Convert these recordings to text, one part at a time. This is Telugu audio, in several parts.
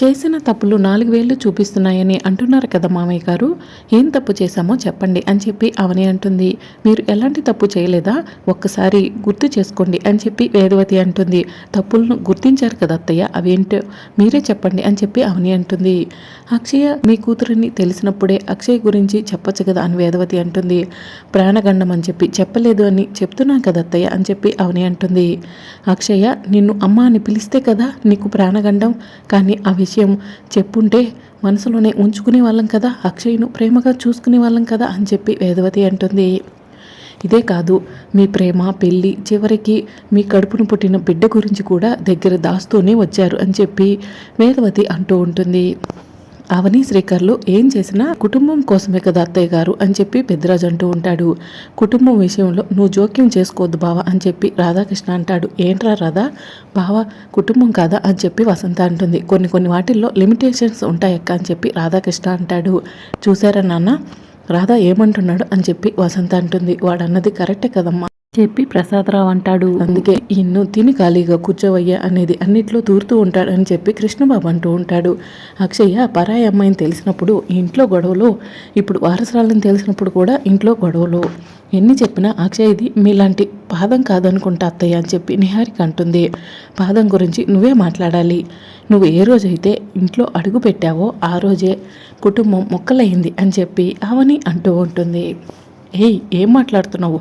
చేసిన తప్పులు నాలుగు వేళ్ళు చూపిస్తున్నాయని అంటున్నారు కదా మామయ్య గారు. ఏం తప్పు చేశామో చెప్పండి అని చెప్పి అవని అంటుంది. మీరు ఎలాంటి తప్పు చేయలేదా? ఒక్కసారి గుర్తు చేసుకోండి అని చెప్పి వేదవతి అంటుంది. తప్పులను గుర్తించారు కదా అత్తయ్య అవేంటో మీరే చెప్పండి అని చెప్పి అవని అంటుంది. అక్షయ మీ కూతురిని తెలిసినప్పుడే అక్షయ్ గురించి చెప్పొచ్చు కదా అని వేదవతి అంటుంది. ప్రాణగండం అని చెప్పి చెప్పలేదు అని చెప్తున్నాను కదా అత్తయ్య అని చెప్పి అవని అంటుంది. అక్షయ నిన్ను అమ్మ అని పిలిస్తే కదా నీకు ప్రాణగండం. కానీ ఆ విషయం చెప్పుంటే మనసులోనే ఉంచుకునే వాళ్ళం కదా అక్షయ్ను ప్రేమగా చూసుకునే వాళ్ళం కదా అని చెప్పి వేదవతి అంటుంది. ఇదే కాదు మీ ప్రేమ పెళ్ళి చివరికి మీ కడుపును పుట్టిన బిడ్డ గురించి కూడా దగ్గర దాస్తూనే వచ్చారు అని చెప్పి వేదవతి అంటూ ఉంటుంది. అవని శ్రీకర్లు ఏం చేసినా కుటుంబం కోసమే కదా అత్తయ్య గారు అని చెప్పి పెద్దరాజు అంటూ ఉంటాడు. కుటుంబం విషయంలో నువ్వు జోక్యం చేసుకోవద్దు బావ అని చెప్పి రాధాకృష్ణ అంటాడు. ఏంట్రా రాధా? బావ కుటుంబం కాదా అని చెప్పి వసంత అంటుంది. కొన్ని కొన్ని వాటిల్లో లిమిటేషన్స్ ఉంటాయక్క అని చెప్పి రాధాకృష్ణ అంటాడు. చూసారా నాన్న? రాధా ఏమంటున్నాడు అని చెప్పి వసంత అంటుంది. వాడన్నది కరెక్టే కదమ్మా? చెప్పి ప్రసాదరావు అంటాడు. అందుకే ఇన్ను తిని ఖాళీగా కూర్చోవయ్యా అనేది అన్నిట్లో తూరుతూ ఉంటాడని చెప్పి కృష్ణబాబు అంటూ ఉంటాడు. అక్షయ్య పరాయి అమ్మాయిని తెలిసినప్పుడు ఇంట్లో గొడవలు ఇప్పుడు వారసురాలని తెలిసినప్పుడు కూడా ఇంట్లో గొడవలు. ఎన్ని చెప్పినా అక్షయ్ది మీలాంటి పాదం కాదనుకుంటా అత్తయ్య అని చెప్పి నిహారిక అంటుంది. పాదం గురించి నువ్వే మాట్లాడాలి. నువ్వు ఏ రోజైతే ఇంట్లో అడుగు పెట్టావో ఆ రోజే కుటుంబం మొక్కలయ్యింది అని చెప్పి అవని అంటూ ఉంటుంది. ఏయ్ ఏం మాట్లాడుతున్నావు?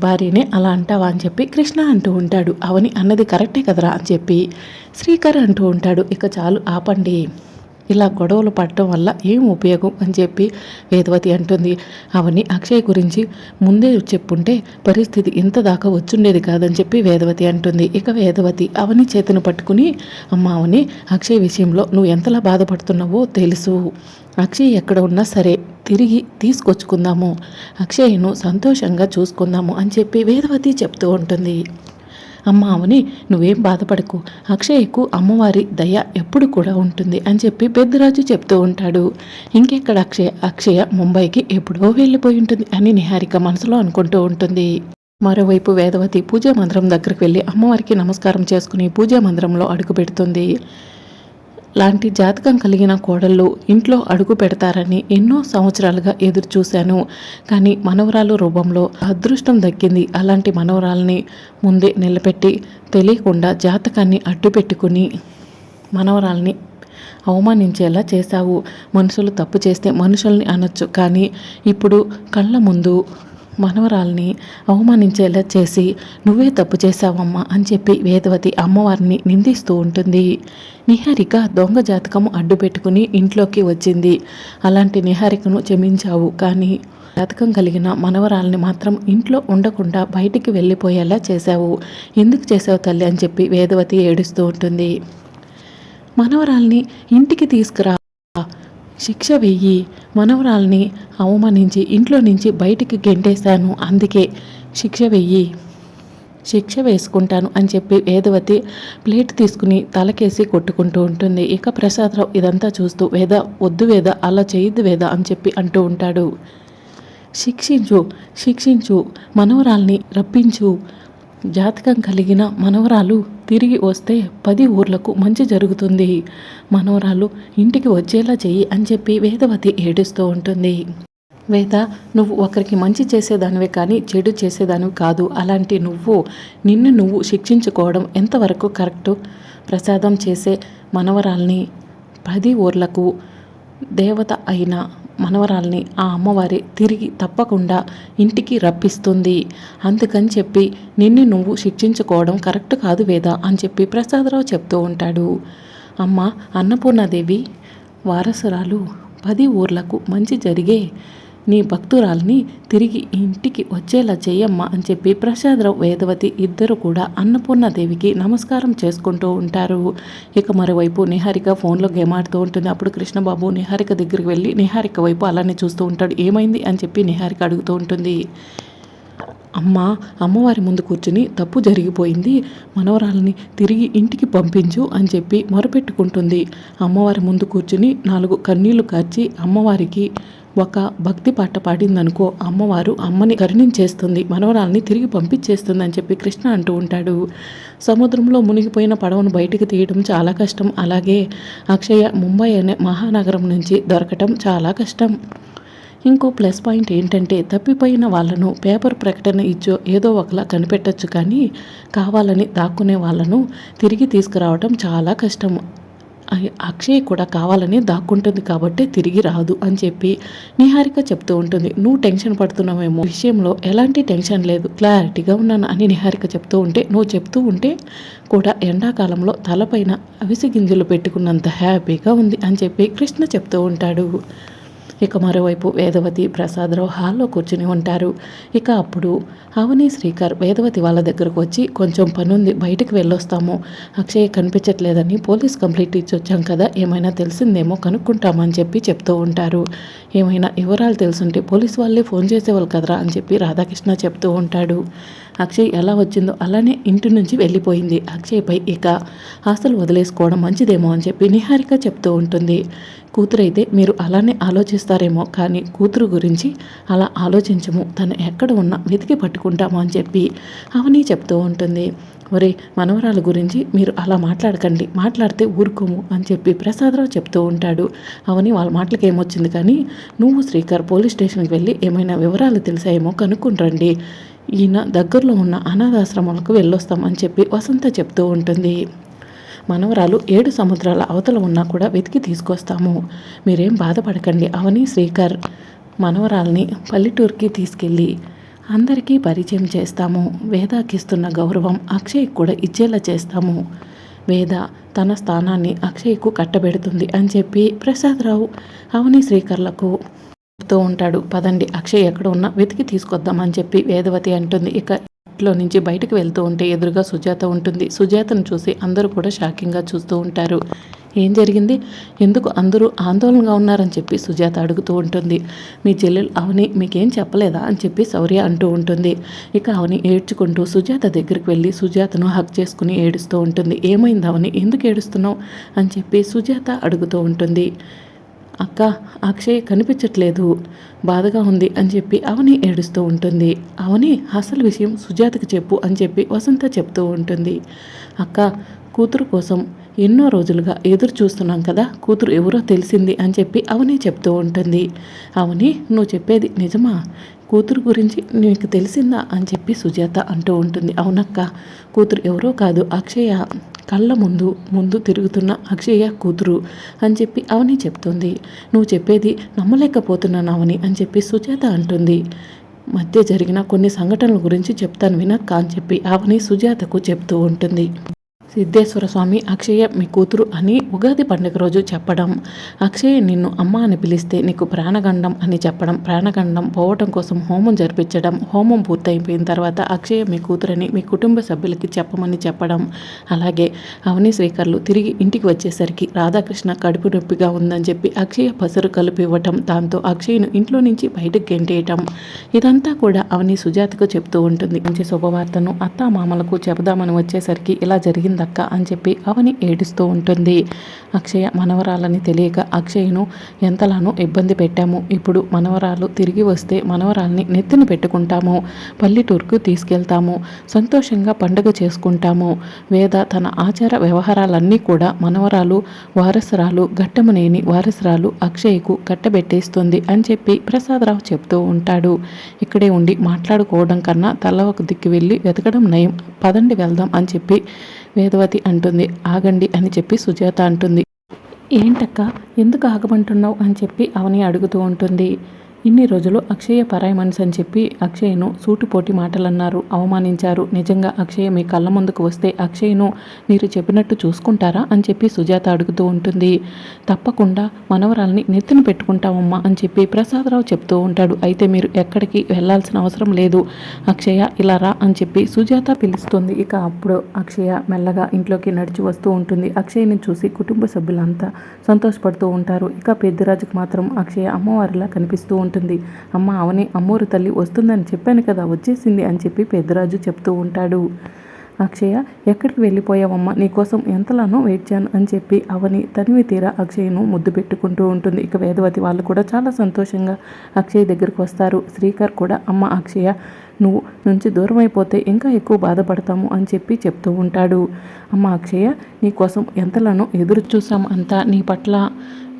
భార్యనే అలా అంటావా అని చెప్పి కృష్ణ అంటూ ఉంటాడు. అవని అన్నది కరెక్టే కదరా అని చెప్పి శ్రీకర్ అంటూ ఉంటాడు. ఇక చాలు ఆపండి. ఇలా గొడవలు పడటం వల్ల ఏం ఉపయోగం అని చెప్పి వేదవతి అంటుంది. అవని అక్షయ్ గురించి ముందే చెప్పుంటే పరిస్థితి ఇంత దాకా వచ్చుండేది కాదని చెప్పి వేదవతి అంటుంది. ఇక వేదవతి అవని చేతిని పట్టుకుని అమ్మ అవని అక్షయ్ విషయంలో నువ్వు ఎంతలా బాధపడుతున్నావో తెలుసు. అక్షయ్ ఎక్కడ ఉన్నా సరే తిరిగి తీసుకొచ్చుకుందాము. అక్షయ్ను సంతోషంగా చూసుకుందాము అని చెప్పి వేదవతి చెప్తూ ఉంటుంది. అమ్మ అవని నువ్వేం బాధపడకు. అక్షయ్కు అమ్మవారి దయ ఎప్పుడు కూడా ఉంటుంది అని చెప్పి పెద్దరాజు చెప్తూ ఉంటాడు. ఇంకెక్కడ అక్షయ అక్షయ ముంబైకి ఎప్పుడో వెళ్ళిపోయి ఉంటుంది అని నిహారిక మనసులో అనుకుంటూ ఉంటుంది. మరోవైపు వేదవతి పూజా మందిరం దగ్గరికి వెళ్ళి అమ్మవారికి నమస్కారం చేసుకుని పూజా మందిరంలో అడుగు పెడుతుంది. లాంటి జాతకం కలిగిన కోడళ్ళు ఇంట్లో అడుగు పెడతారని ఎన్నో సంవత్సరాలుగా ఎదురు చూశాను. కానీ మనవరాలు రూపంలో అదృష్టం దక్కింది. అలాంటి మనవరాల్ని ముందే నిలబెట్టి తెలియకుండా జాతకాన్ని అడ్డు పెట్టుకుని మనవరాల్ని అవమానించేలా చేశావు. మనుషులు తప్పు చేస్తే మనుషుల్ని అనొచ్చు. కానీ ఇప్పుడు కళ్ళ ముందు మనవరాల్ని అవమానించేలా చేసి నువ్వే తప్పు చేశావమ్మా అని చెప్పి వేదవతి అమ్మవారిని నిందిస్తూ ఉంటుంది. నిహారిక దొంగ జాతకము అడ్డు పెట్టుకుని ఇంట్లోకి వచ్చింది. అలాంటి నిహారికను క్షమించావు కానీ జాతకం కలిగిన మనవరాల్ని మాత్రం ఇంట్లో ఉండకుండా బయటికి వెళ్ళిపోయేలా చేశావు. ఎందుకు చేసావు తల్లి అని చెప్పి వేదవతి ఏడుస్తూ ఉంటుంది. మనవరాల్ని ఇంటికి తీసుకురా శిక్ష వెయ్యి మనవరాల్ని అవమానించి ఇంట్లో నుంచి బయటికి గెంటేశాను. అందుకే శిక్ష వెయ్యి శిక్ష వేసుకుంటాను అని చెప్పి వేదవతి ప్లేట్ తీసుకుని తలకేసి కొట్టుకుంటూ ఉంటుంది. ఇక ప్రసాదరావు ఇదంతా చూస్తూ వేద వద్దు వేద అలా చేయొద్దు వేద అని చెప్పి అంటూ ఉంటాడు. శిక్షించు శిక్షించు మనవరాల్ని రప్పించు. జాతకం కలిగిన మనవరాలు తిరిగి వస్తే పది ఊర్లకు మంచి జరుగుతుంది. మనవరాలు ఇంటికి వచ్చేలా చెయ్యి అని చెప్పి వేదవతి ఏడుస్తూ ఉంటుంది. వేద నువ్వు ఒకరికి మంచి చేసేదానివే కానీ చెడు చేసేదానివి కాదు. అలాంటి నువ్వు నిన్ను నువ్వు శిక్షించుకోవడం ఎంతవరకు కరెక్టు? ప్రసాదం చేసే మనవరాల్ని పది ఊర్లకు దేవత అయిన మనవరాల్ని ఆ అమ్మవారి తిరిగి తప్పకుండా ఇంటికి రప్పిస్తుంది. అందుకని చెప్పి నిన్ను నువ్వు శిక్షించుకోవడం కరెక్ట్ కాదు వేదా అని చెప్పి ప్రసాదరావు చెప్తూ ఉంటాడు. అమ్మ అన్నపూర్ణాదేవి వారసురాలు పది ఊర్లకు మంచి జరిగే నీ భక్తురాల్ని తిరిగి ఇంటికి వచ్చేలా చేయమ్మా అని చెప్పి ప్రసాదరావు వేదవతి ఇద్దరు కూడా అన్నపూర్ణదేవికి నమస్కారం చేసుకుంటూ ఉంటారు. ఇక మరోవైపు నిహారిక ఫోన్లో గేమ్ ఆడుతూ ఉంటుంది. అప్పుడు కృష్ణబాబు నిహారిక దగ్గరికి వెళ్ళి నిహారిక వైపు అలానే చూస్తూ ఉంటాడు. ఏమైంది అని చెప్పి నిహారిక అడుగుతూ ఉంటుంది. అమ్మ అమ్మవారి ముందు కూర్చుని తప్పు జరిగిపోయింది. మనవరాలని తిరిగి ఇంటికి పంపించు అని చెప్పి మొరపెట్టుకుంటుంది. అమ్మవారి ముందు కూర్చుని నాలుగు కన్నీళ్ళు కార్చి అమ్మవారికి ఒక భక్తి పాట పాడిందనుకో అమ్మవారు అమ్మని కరుణించేస్తుంది మనవరాల్ని తిరిగి పంపించేస్తుంది అని చెప్పి కృష్ణ అంటూ ఉంటాడు. సముద్రంలో మునిగిపోయిన పడవను బయటికి తీయడం చాలా కష్టం. అలాగే అక్షయ ముంబై అనే మహానగరం నుంచి దొరకటం చాలా కష్టం. ఇంకో ప్లస్ పాయింట్ ఏంటంటే తప్పిపోయిన వాళ్ళను పేపర్ ప్రకటన ఇచ్చో ఏదో ఒకలా కనిపెట్టచ్చు కానీ కావాలని దాక్కునే వాళ్ళను తిరిగి తీసుకురావటం చాలా కష్టం. అక్షయ్ కూడా కావాలని దాక్కుంటుంది కాబట్టి తిరిగి రాదు అని చెప్పి నిహారిక చెప్తూ ఉంటుంది. నువ్వు టెన్షన్ పడుతున్నావేమో. విషయంలో ఎలాంటి టెన్షన్ లేదు. క్లారిటీగా ఉన్నాను అని నిహారిక చెప్తూ ఉంటే నువ్వు చెప్తూ ఉంటే కూడా ఎండాకాలంలో తలపైన అవిసి గింజలు పెట్టుకున్నంత హ్యాపీగా ఉంది అని చెప్పి కృష్ణ చెప్తూ ఉంటాడు. ఇక మరోవైపు వేదవతి ప్రసాదరావు హాల్లో కూర్చుని ఉంటారు. ఇక అప్పుడు అవని శ్రీకర్ వేదవతి వాళ్ళ దగ్గరకు వచ్చి కొంచెం పనుంది బయటకు వెళ్ళొస్తాము. అక్షయ్ కనిపించట్లేదని పోలీస్ కంప్లైంట్ ఇచ్చి వచ్చాం కదా ఏమైనా తెలిసిందేమో కనుక్కుంటామని చెప్పి చెప్తూ ఉంటారు. ఏమైనా వివరాలు తెలుసుంటే పోలీస్ వాళ్ళే ఫోన్ చేసేవాళ్ళు కదరా? అని చెప్పి రాధాకృష్ణ చెప్తూ ఉంటాడు. అక్షయ్ ఎలా వచ్చిందో అలానే ఇంటి నుంచి వెళ్ళిపోయింది. అక్షయ్పై ఇక ఆస్తులు వదిలేసుకోవడం మంచిదేమో అని చెప్పి నిహారిక చెప్తూ ఉంటుంది. కూతురైతే మీరు అలానే ఆలోచిస్తారేమో కానీ కూతురు గురించి అలా ఆలోచించము. తను ఎక్కడ ఉన్నా వెతికి పట్టుకుంటాము అని చెప్పి అవని చెప్తూ ఉంటుంది. ఒరే మనవరాల గురించి మీరు అలా మాట్లాడకండి మాట్లాడితే ఊరుకోము అని చెప్పి ప్రసాదరావు చెప్తూ ఉంటాడు. అవని వాళ్ళ మాటలకి ఏమొచ్చింది కానీ నువ్వు శ్రీకర్ పోలీస్ స్టేషన్కి వెళ్ళి ఏమైనా వివరాలు తెలిసాయేమో కనుక్కుంటండి ఈయన దగ్గరలో ఉన్న అనాథాశ్రమాలకు వెళ్ళొస్తామని చెప్పి వసంత చెప్తూ ఉంటుంది. మనవరాలు ఏడు సముద్రాల అవతల ఉన్నా కూడా వెతికి తీసుకొస్తాము. మీరేం బాధపడకండి అవని శ్రీకర్ మనవరాల్ని పల్లెటూరుకి తీసుకెళ్ళి అందరికీ పరిచయం చేస్తాము. వేదాకిస్తున్న గౌరవం అక్షయ్ కూడా ఇచ్చేలా చేస్తాము. వేద తన స్థానాన్ని అక్షయ్కు కట్టబెడుతుంది అని చెప్పి ప్రసాదరావు అవని శ్రీకర్లకు చెప్తూ ఉంటాడు. పదండి అక్షయ్ ఎక్కడ ఉన్నా వెతికి తీసుకొద్దామని చెప్పి వేదవతి అంటుంది. ఇక ఇంట్లో నుంచి బయటకు వెళ్తూ ఉంటే ఎదురుగా సుజాత ఉంటుంది. సుజాతను చూసి అందరూ కూడా షాకింగ్గా చూస్తూ ఉంటారు. ఏం జరిగింది? ఎందుకు అందరూ ఆందోళనగా ఉన్నారని చెప్పి సుజాత అడుగుతూ ఉంటుంది. మీ చెల్లెలు అవని మీకేం చెప్పలేదా? అని చెప్పి శౌర్య అంటూ ఉంటుంది. ఇక అవని ఏడ్చుకుంటూ సుజాత దగ్గరికి వెళ్ళి సుజాతను హక్ చేసుకుని ఏడుస్తూ ఉంటుంది. ఏమైంది అవని? ఎందుకు ఏడుస్తున్నావు? అని చెప్పి సుజాత అడుగుతూ ఉంటుంది. అక్క అక్షయ్ కనిపించట్లేదు. బాధగా ఉంది అని చెప్పి అవని ఏడుస్తూ ఉంటుంది. అవని అసలు విషయం సుజాతకి చెప్పు అని చెప్పి వసంత చెప్తూ ఉంటుంది. అక్క కూతురు కోసం ఎన్నో రోజులుగా ఎదురు చూస్తున్నాం కదా కూతురు ఎవరో తెలిసింది అని చెప్పి అవని చెప్తూ ఉంటుంది. అవని నువ్వు చెప్పేది నిజమా? కూతురు గురించి నీకు తెలిసిందా? అని చెప్పి సుజాత అంటూ ఉంటుంది. అవునక్క కూతురు ఎవరో కాదు అక్షయ. కళ్ళ ముందు ముందు తిరుగుతున్న అక్షయ కూతురు అని చెప్పి అవని చెప్తుంది. నువ్వు చెప్పేది నమ్మలేకపోతున్నాను అవని అని చెప్పి సుజాత అంటుంది. మధ్య జరిగిన కొన్ని సంఘటనల గురించి చెప్తాను వినక్క అని చెప్పి అవని సుజాతకు చెప్తూ ఉంటుంది. సిద్ధేశ్వర స్వామి అక్షయ మీ కూతురు అని ఉగాది పండుగ రోజు చెప్పడం. అక్షయ నిన్ను అమ్మ అని పిలిస్తే నీకు ప్రాణగండం అని చెప్పడం. ప్రాణగండం పోవటం కోసం హోమం జరిపించడం. హోమం పూర్తయిపోయిన తర్వాత అక్షయ మీ కూతురని మీ కుటుంబ సభ్యులకి చెప్పమని చెప్పడం. అలాగే అవని శ్రీకర్లు తిరిగి ఇంటికి వచ్చేసరికి రాధాకృష్ణ కడుపు నొప్పిగా ఉందని చెప్పి అక్షయ పసరు కలిపి ఇవ్వటం. దాంతో అక్షయ్ను ఇంట్లో నుంచి బయటకు గెంటేయటం. ఇదంతా కూడా అవని సుజాతకు చెప్తూ ఉంటుంది. మంచి శుభవార్తను అత్తా మామలకు చెబుదామని వచ్చేసరికి ఇలా జరిగిందక్క అని చెప్పి అవని ఏడుస్తూ ఉంటుంది. అక్షయ మనవరాలని తెలియక అక్షయ్ను ఎంతలానో ఇబ్బంది పెట్టాము. ఇప్పుడు మనవరాలు తిరిగి వస్తే మనవరాల్ని నెత్తిన పెట్టుకుంటాము. పల్లెటూరుకు తీసుకెళ్తాము. సంతోషంగా పండుగ చేసుకుంటాము. వేద తన ఆచార వ్యవహారాలన్నీ కూడా మనవరాలు వారసురాలు ఘట్టమనేని వారసురాలు అక్షయ్కు కట్టబెట్టేస్తుంది అని చెప్పి ప్రసాదరావు చెప్తూ ఉంటాడు. ఇక్కడే ఉండి మాట్లాడుకోవడం కన్నా తల ఒక దిక్కు వెళ్ళి వెతకడం నయం. పదండి వెళ్దాం అని చెప్పి వేదవతి అంటుంది. ఆగండి అని చెప్పి సుజాత అంటుంది. ఏంటక్క? ఎందుకు ఆగమంటున్నావు? అని చెప్పి అవని అడుగుతూ ఉంటుంది. ఇన్ని రోజులు అక్షయ పరాయి మనిషి అని చెప్పి అక్షయ్ను సూటిపోటి మాటలన్నారు. అవమానించారు. నిజంగా అక్షయ మీ కళ్ళ ముందుకు వస్తే అక్షయ్ను మీరు చెప్పినట్టు చూసుకుంటారా అని చెప్పి సుజాత అడుగుతూ ఉంటుంది. తప్పకుండా మనవరాల్ని నెత్తిన పెట్టుకుంటామమ్మా అని చెప్పి ప్రసాదరావు చెప్తూ ఉంటాడు. అయితే మీరు ఎక్కడికి వెళ్ళాల్సిన అవసరం లేదు. అక్షయ ఇలా రా అని చెప్పి సుజాత పిలుస్తుంది. ఇక అప్పుడు అక్షయ మెల్లగా ఇంట్లోకి నడిచి వస్తూ ఉంటుంది. అక్షయ్ని చూసి కుటుంబ సభ్యులంతా సంతోషపడుతూ ఉంటారు. ఇక పెద్దరాజుకు మాత్రం అక్షయ అమ్మవారిలా కనిపిస్తూ ఉంటుంది ఉంటుంది. అమ్మ అవని అమ్మోరు తల్లి వస్తుందని చెప్పాను కదా వచ్చేసింది అని చెప్పి పెద్దరాజు చెప్తూ ఉంటాడు. అక్షయ ఎక్కడికి వెళ్ళిపోయావమ్మా? నీకోసం ఎంతలానో వెయిట్ చేయను అని చెప్పి అవని తనివి తీరా అక్షయ్ను ముద్దు పెట్టుకుంటూ ఉంటుంది. ఇక వేదవతి వాళ్ళు కూడా చాలా సంతోషంగా అక్షయ్ దగ్గరికి వస్తారు. శ్రీకర్ కూడా అమ్మ అక్షయ నువ్వు నుంచి దూరం అయిపోతే ఇంకా ఎక్కువ బాధపడతాము అని చెప్పి చెప్తూ ఉంటాడు. అమ్మ అక్షయ నీకోసం ఎంతలానో ఎదురు చూసాం అంతా నీ పట్ల.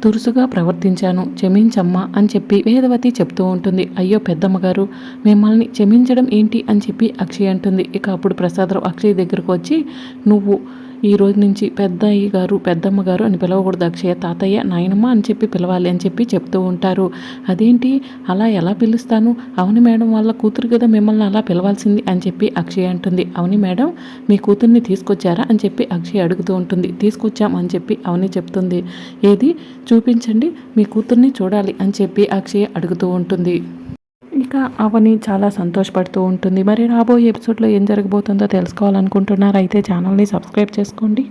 దురుసుగా ప్రవర్తించాను. క్షమించమ్మా అని చెప్పి వేదవతి చెప్తూ ఉంటుంది. అయ్యో పెద్దమ్మగారు మిమ్మల్ని క్షమించడం ఏంటి అని చెప్పి అక్షయ్ అంటుంది. ఇక అప్పుడు ప్రసాదరావు అక్షయ్ దగ్గరకు వచ్చి నువ్వు ఈ రోజు నుంచి పెద్దయ్య గారు పెద్దమ్మ గారు అని పిలవకూడదు అక్షయ తాతయ్య నాయనమ్మ అని చెప్పి పిలవాలి అని చెప్పి చెప్తూ ఉంటారు. అదేంటి? అలా ఎలా పిలుస్తాను? అవును మేడం వాళ్ళ కూతురు కదా మిమ్మల్ని అలా పిలవాల్సింది అని చెప్పి అక్షయ్ అంటుంది. అవుని మేడం మీ కూతుర్ని తీసుకొచ్చారా అని చెప్పి అక్షయ్ అడుగుతూ ఉంటుంది. తీసుకొచ్చాం అని చెప్పి అవని చెప్తుంది. ఏది? చూపించండి మీ కూతుర్ని చూడాలి అని చెప్పి అక్షయ్ అడుగుతూ ఉంటుంది. ఇంకా అవని చాలా సంతోషపడుతూ ఉంటుంది. మరి రాబోయే ఎపిసోడ్లో ఏం జరగబోతుందో తెలుసుకోవాలనుకుంటున్నారైతే అయితే ఛానల్ని సబ్స్క్రైబ్ చేసుకోండి.